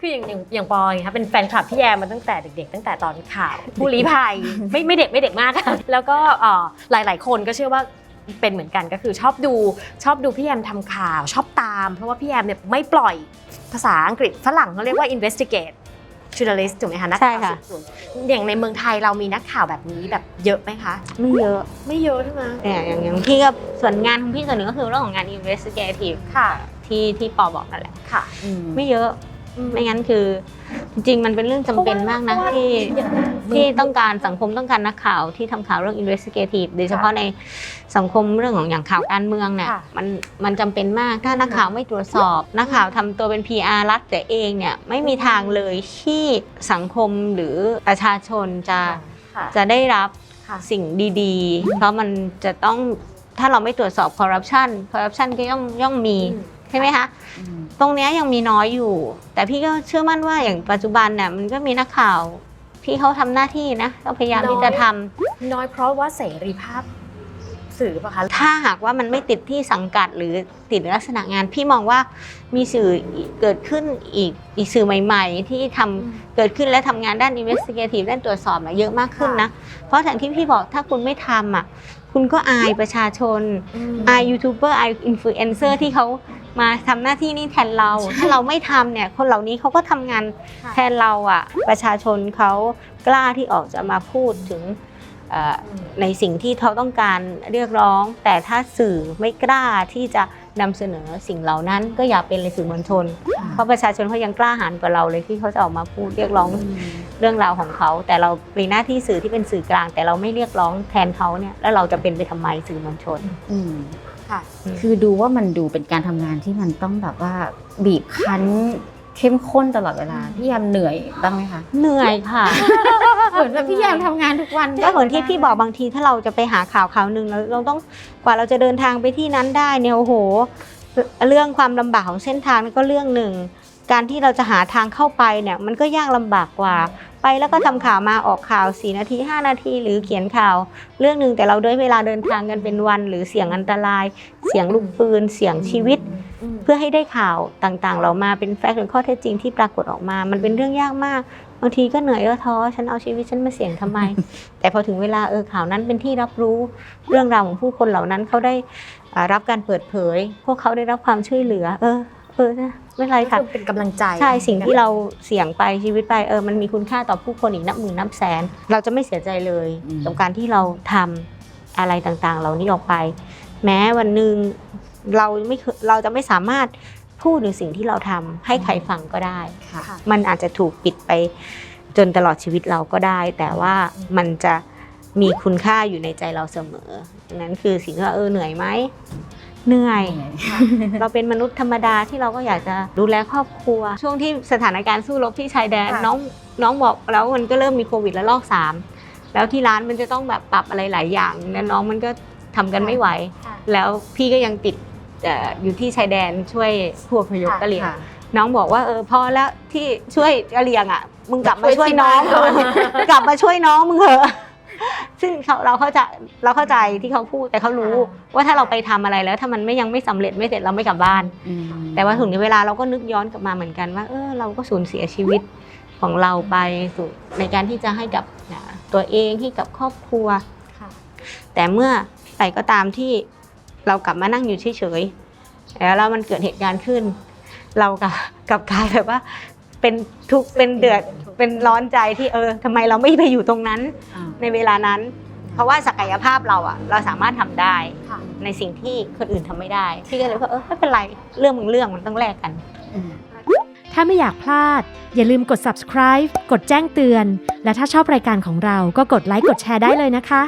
คืออย่างอย่างอย่างปอยค่ะเป็นแฟนคลับพี่แยมมาตั้งแต่เด็ก ๆ ตั้งแต่ตอนข่าวผู้ลี้ภัยไม่ไม่เด็กไม่เด็กมากค่ะแล้วก็เอ่อหลาย ๆ คนก็เชื่อว่าเป็นเหมือนกันก็คือชอบดูชอบดูพี่แยมทำข่าวชอบตาม เพราะว่าพี่แยมเนี่ยไม่ปล่อยภาษาอังกฤษฝรั่งเขาเรียกว่า investigate journalist ถูกไหมคะนักข่าวใช่ค่ะ สืบสวนอย่างในเมืองไทยเรามีนักข่าวแบบนี้แบบเยอะไหมคะ ไม่เยอะไม่เยอะใช่ไหมเนี่ยอย่างอย่างพี่ก็ส่วนงานของพี่ส่วนหนึ่งก็คือเรื่องของงาน investigative ค่ะที่ที่ปอบอกนั่นแหละค่ะ ไม่เยอะ ไม่งั้นคือ จริงๆมันเป็นเรื่องจำเป็นมากนะที่ที่ต้องการสังคมต้องการนักข่าวที่ทำข่าวเรื่อง investigative โดยเฉพาะในสังคมเรื่องของอย่างข่าวการเมืองเนี่ยค่ะมันมันจำเป็นมากถ้านักข่าวไม่ตรวจสอบ นักข่าวทำตัวเป็น PR รัฐแต่เองเนี่ยไม่มีทางเลยที่สังคมหรือประชาชนจะ ค่ะจะได้รับค่ะ สิ่งดีๆ เพราะมันจะต้องถ้าเราไม่ตรวจสอบคอร์รัปชันคอร์รัปชันก็ย่อมย่อมมีอืมใช่ไหมคะ ตรงเนี้ยยังมีน้อยอยู่ แต่พี่ก็เชื่อมั่นว่าอย่างปัจจุบันเนี่ยมันก็มีนักข่าวที่เขาทำหน้าที่นะก็พยายามที่จะทำน้อยเพราะว่าเสรีภาพสื่อปะคะถ้าหากว่ามันไม่ติดที่สังกัดหรือติดลักษณะงาน พี่มองว่ามีสื่อเกิดขึ้นอีกอีกสื่อใหม่ ๆ ที่ทำเกิดขึ้นและทำงานด้าน investigative ด้านตรวจสอบอะเยอะมากขึ้นนะ เพราะอย่างที่พี่บอกถ้าคุณไม่ทำอะคุณก็อายประชาชนอายยูทูบเบอร์อายอินฟลูเอนเซอร์ที่เขา มาทำหน้าที่นี้แทนเรา ถ้าเราไม่ทำเนี่ยคนเหล่านี้เขาก็ทำงานค่ะแทนเราอะ ประชาชนเขากล้าที่ออกจะมาพูดถึงเอ่อในสิ่งที่เขาต้องการเรียกร้อง แต่ถ้าสื่อไม่กล้าที่จะนำเสนอสิ่งเหล่านั้น ก็อย่าเป็นเลยสื่อมวลชน เพราะประชาชนเขายังกล้าหาญกว่าเราเลยที่เขาจะออกมาพูดเรียกร้องเรื่องราวของเขา แต่เราเป็นหน้าที่สื่อที่เป็นสื่อกลาง แต่เราไม่เรียกร้องแทนเขาเนี่ยแล้วเราจะเป็นไปทำไมสื่อมวลชนอืม ค่ะ คือดูว่ามันดูเป็นการทำงานที่มันต้องแบบว่าบีบคั้นเข้มข้นตลอดเวลาพี่ยามเหนื่อยบ้างไหมคะเหนื่อยค่ะเหมือนแบบพี่ยามทำงานทุกวันก็เหมือนที่พี่บอกบางทีถ้าเราจะไปหาข่าวข่าวหนึ่งแล้วเราต้องกว่าเราจะเดินทางไปที่นั้นได้เนี่ยโอ้โห เรื่องความลำบากของเส้นทางก็เรื่องหนึ่ง การที่เราจะหาทางเข้าไปเนี่ยมันก็ยากลำบากกว่า ไปแล้วก็ทำข่าวมาออกข่าว 4 นาที 5 นาที หรือเขียนข่าว เรื่องหนึ่งแต่เราด้วยเวลาเดินทางกันเป็นวัน หรือเสี่ยงอันตราย เสียงลูกปืน เสียงชีวิต เพื่อให้ได้ข่าวต่างๆ เรามาเป็นแฟกต์หรือข้อเท็จจริงที่ปรากฏออกมา มันเป็นเรื่องยากมากบางทีก็เหนื่อยก็ท้อฉันเอาชีวิตฉันมาเสี่ยงทำไม แต่พอถึงเวลาเออข่าวนั้นเป็นที่รับรู้เรื่องราวของผู้คนเหล่านั้นเขาได้ รับการเปิดเผย พวกเขาได้รับความช่วยเหลือ เออเออนะไม่เป็นไรค่ะก็เป็นกำลังใจใช่สิ่งที่เราเสี่ยงไปชีวิตไปเออมันมีคุณค่าต่อผู้คนอีกนับหมื่นนับแสน เราจะไม่เสียใจเลยอืมกับการที่เราทำอะไรต่างๆ เหล่านี้ออกไป แม้วันหนึ่งเราไม่เคยเราจะไม่สามารถพูดถึงสิ่งที่เราทำให้ใครฟังก็ได้ค่ะค่ะมันอาจจะถูกปิดไปจนตลอดชีวิตเราก็ได้ แต่ว่ามันจะ มีคุณค่าอยู่ในใจเราเสมอดังนั้นคือสิ่งที่ว่าเออเหนื่อยไหมเหนื่อย เราเป็นมนุษย์ธรรมดาที่เราก็อยากจะดูแลครอบครัว ช่วงที่สถานการณ์สู้รบที่ชายแดนค่ะน้องน้องบอกแล้วมันก็เริ่มมีโควิดแล้วลอกสามแล้วที่ร้านมันจะต้องแบบปรับอะไรหลายอย่างแล้วน้องมันก็ทำกันไม่ไหวค่ะแล้วพี่ก็ยังติดเอ่ออยู่ที่ชายแดนช่วยผู้อพยพค่ะกะเหรี่ยงค่ะน้องบอกว่าเออพอแล้วที่ช่วยกะเหรี่ยงอะมึงกลับมาช่ช่ววยยที่น้องบ้านกลับมาช่วยน้องมึงเถอะ ซึ่งเขาเราเข้าใจเราเข้าใจที่เขาพูดแต่เขารู้ว่าถ้าเราไปทำอะไรแล้วถ้ามันไม่ยังไม่สำเร็จไม่เสร็จเราไม่กลับบ้านอืมแต่ว่าถึงเวลาเราก็นึกย้อนกลับมาเหมือนกันว่าเออเราก็สูญเสียชีวิตของเราไปสู่ในการที่จะให้กับอ่าตัวเองให้กับครอบครัวค่ะแต่เมื่อไหร่ก็ตามที่เรากลับมานั่งอยู่เฉยๆแล้วแล้วมันเกิดเหตุการณ์ขึ้น เรากับกับกลายแบบว่าเป็นทุกข์เป็นเดือดเป็นร้อนใจที่เออทำไมเราไม่ไปอยู่ตรงนั้นอ่า ในเวลานั้น เพราะว่าศักยภาพเราอะเราสามารถทำได้ค่ะในสิ่งที่คนอื่นทำไม่ได้พี่ก็เลยว่าเออไม่เป็นไรเรื่องมึงเรื่องมันต้องแลกกันอืมถ้าไม่อยากพลาด อย่าลืมกด subscribe กดแจ้งเตือน และถ้าชอบรายการของเราก็กดไลค์กดแชร์ได้เลยนะคะ